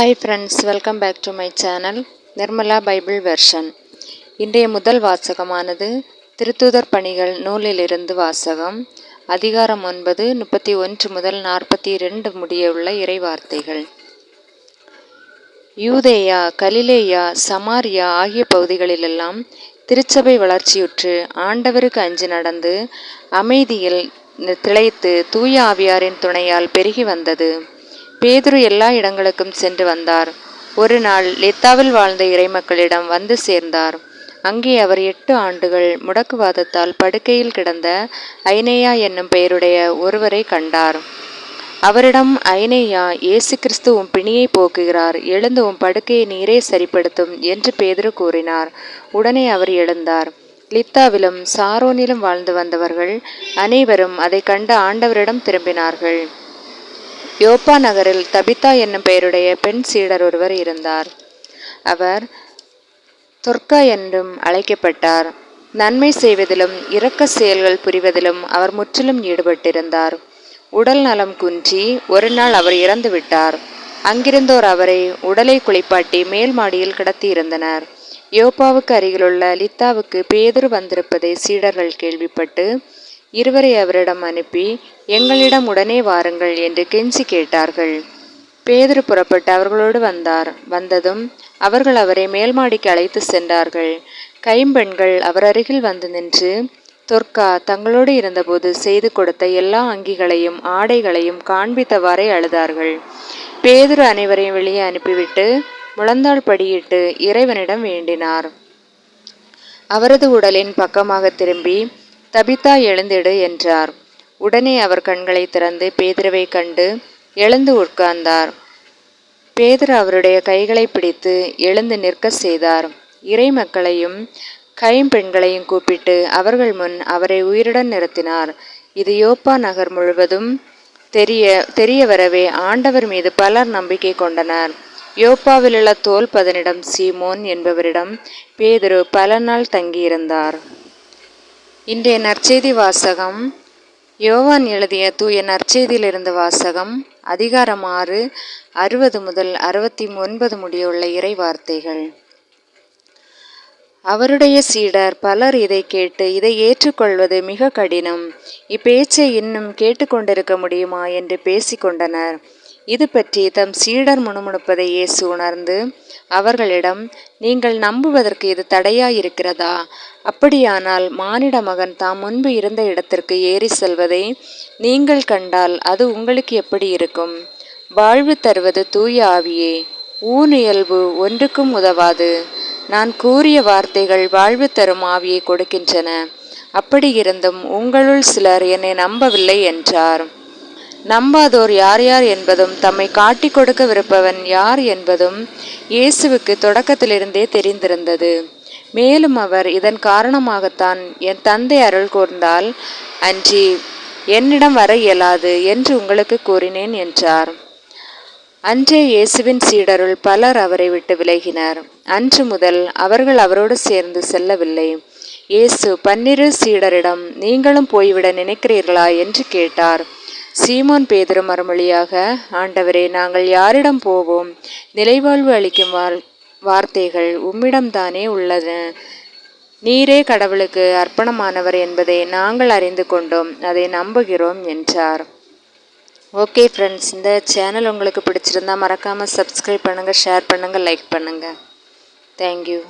Hi friends welcome back to my channel Nirmala Bible version இன்றைய முதல் வாசகமானது திருத்தூதர் பணிகள் நூலிலிருந்து வாசகம் அதிகாரம் ஒன்பது முப்பத்தி ஒன்று முதல் நாற்பத்தி ரெண்டு முடிய உள்ள யூதேயா கலிலேயா சமாரியா ஆகிய பகுதிகளிலெல்லாம் திருச்சபை வளர்ச்சியுற்று ஆண்டவருக்கு அஞ்சு நடந்து அமைதியில் திளைத்து தூய ஆவியாரின் துணையால் பெருகி வந்தது. பேதுரு எல்லா இடங்களுக்கும் சென்று வந்தார். ஒரு நாள் லித்தாவில் வாழ்ந்த இறைமக்களிடம் வந்து சேர்ந்தார். அங்கே அவர் எட்டு ஆண்டுகள் முடக்குவாதத்தால் படுக்கையில் கிடந்த ஐனேயா என்னும் பெயருடைய ஒருவரை கண்டார். அவரிடம் ஐனேயா இயேசு கிறிஸ்து உன் பிணியை போக்குகிறார். எழுந்து உன் படுக்கையை நீரே சரிப்படுத்தும் என்று பேதுரு கூறினார். உடனே அவர் எழுந்தார். லித்தாவிலும் சாரோனிலும் வாழ்ந்து வந்தவர்கள் அனைவரும் அதை கண்ட ஆண்டவரிடம் திரும்பினார்கள். யோப்பா நகரில் தபிதா என்னும் பெயருடைய பெண் சீடர் ஒருவர் இருந்தார். அவர் தொர்க்கா என்றும் அழைக்கப்பட்டார். நன்மை செய்வதிலும் இரக்க செயல்கள் புரிவதிலும் அவர் முற்றிலும் ஈடுபட்டிருந்தார். உடல் நலம் குன்றி ஒரு நாள் அவர் இறந்து விட்டார். அங்கிருந்தோர் அவரை உடலை குளிப்பாட்டி மேல் மாடியில் கடத்தியிருந்தனர். யோப்பாவுக்கு அருகிலுள்ள லித்தாவுக்கு பேதர் வந்திருப்பதை சீடர்கள் கேள்விப்பட்டு இருவரை அவரிடம் அனுப்பி எங்களிடம் உடனே வாருங்கள் என்று கெஞ்சி கேட்டார்கள். பேதர் புறப்பட்டு அவர்களோடு வந்தார். வந்ததும் அவர்கள் அவரை மேல்மாடிக்கு அழைத்து சென்றார்கள். கைம்பெண்கள் அவர் அருகில் வந்து நின்று தொர்க்கா தங்களோடு இருந்தபோது செய்து கொடுத்த எல்லா அங்கிகளையும் ஆடைகளையும் காண்பித்தவாறே அழுதார்கள். பேதுரு அனைவரையும் வெளியே அனுப்பிவிட்டு முழந்தாள் படியிட்டு இறைவனிடம் வேண்டினார். அவரது உடலின் பக்கமாக திரும்பி தபிதா எழுந்திடு என்றார். உடனே அவர் கண்களை திறந்து பேதுருவை கண்டு எழுந்து உட்கார்ந்தார். பேதர் அவருடைய கைகளை பிடித்து எழுந்து நிற்க செய்தார். இறை மக்களையும் கைம்பெண்களையும் கூப்பிட்டு அவர்கள் முன் அவரை உயிருடன் நிறுத்தினார். இது யோப்பா நகர் முழுவதும் தெரிய தெரிய வரவே ஆண்டவர் மீது பலர் நம்பிக்கை கொண்டனர். யோப்பாவிலுள்ள தோல் பதனிடம் சீமோன் என்பவரிடம் பேதுரு பல நாள் தங்கியிருந்தார். இன்றைய நற்செய்தி வாசகம் யோவான் எழுதிய தூய நற்செய்தியிலிருந்து வாசகம் அதிகாரம் ஆறு அறுபது முதல் அறுபத்தி ஒன்பது முடியுள்ள இறை வார்த்தைகள் அவருடைய சீடர் பலர் இதை கேட்டு இதை ஏற்றுக்கொள்வது மிக கடினம். இப்பேச்சை இன்னும் கேட்டுக்கொண்டிருக்க முடியுமா? என்று பேசிக்கொண்டனர். இது பற்றி தம் சீடர் முணுமுணுப்பதை இயேசு உணர்ந்து அவர்களிடம் நீங்கள் நம்புவதற்கு இது தடையாயிருக்கிறதா? அப்படியானால் மானிட மகன் தாம் முன்பு இருந்த இடத்திற்கு ஏறி செல்வதை நீங்கள் கண்டால் அது உங்களுக்கு எப்படி இருக்கும்? வாழ்வு தருவது தூய ஆவியே. ஊன் இயல்பு ஒன்றுக்கும் உதவாது. நான் கூறிய வார்த்தைகள் வாழ்வு தரும் ஆவியை கொடுக்கின்றன. அப்படி இருந்தும் உங்களுள் சிலர் என்னை நம்பவில்லை என்றார். நம்பாதோர் யார் யார் என்பதும் தம்மை காட்டிக் கொடுக்கவிருப்பவன் யார் என்பதும் இயேசுவுக்கு தொடக்கத்திலிருந்தே தெரிந்திருந்தது. மேலும் அவர் இதன் காரணமாகத்தான் என் தந்தை அருள் கூர்ந்தால் அன்றி என்னிடம் வர இயலாது என்று உங்களுக்கு கூறினேன் என்றார். அன்றே இயேசுவின் சீடருள் பலர் அவரை விட்டு விலகினர். அன்று முதல் அவர்கள் அவரோடு சேர்ந்து செல்லவில்லை. இயேசு பன்னிரு சீடரிடம் நீங்களும் போய்விட நினைக்கிறீர்களா? என்று கேட்டார். சீமோன் பேதரும் மறுமொழியாக ஆண்டவரே நாங்கள் யாரிடம் போவோம்? நிலைவாழ்வு அளிக்கும் வார்த்தைகள் உம்மிடம்தானே உள்ளது. நீரே கடவுளுக்கு அர்ப்பணமானவர் என்பதை நாங்கள் அறிந்து கொண்டோம். அதை நம்புகிறோம் என்றார். ஓகே ஃப்ரெண்ட்ஸ் இந்த சேனல் உங்களுக்கு பிடிச்சிருந்தா மறக்காமல் சப்ஸ்கிரைப் பண்ணுங்கள் ஷேர் பண்ணுங்கள் லைக் பண்ணுங்கள் தேங்க்யூ.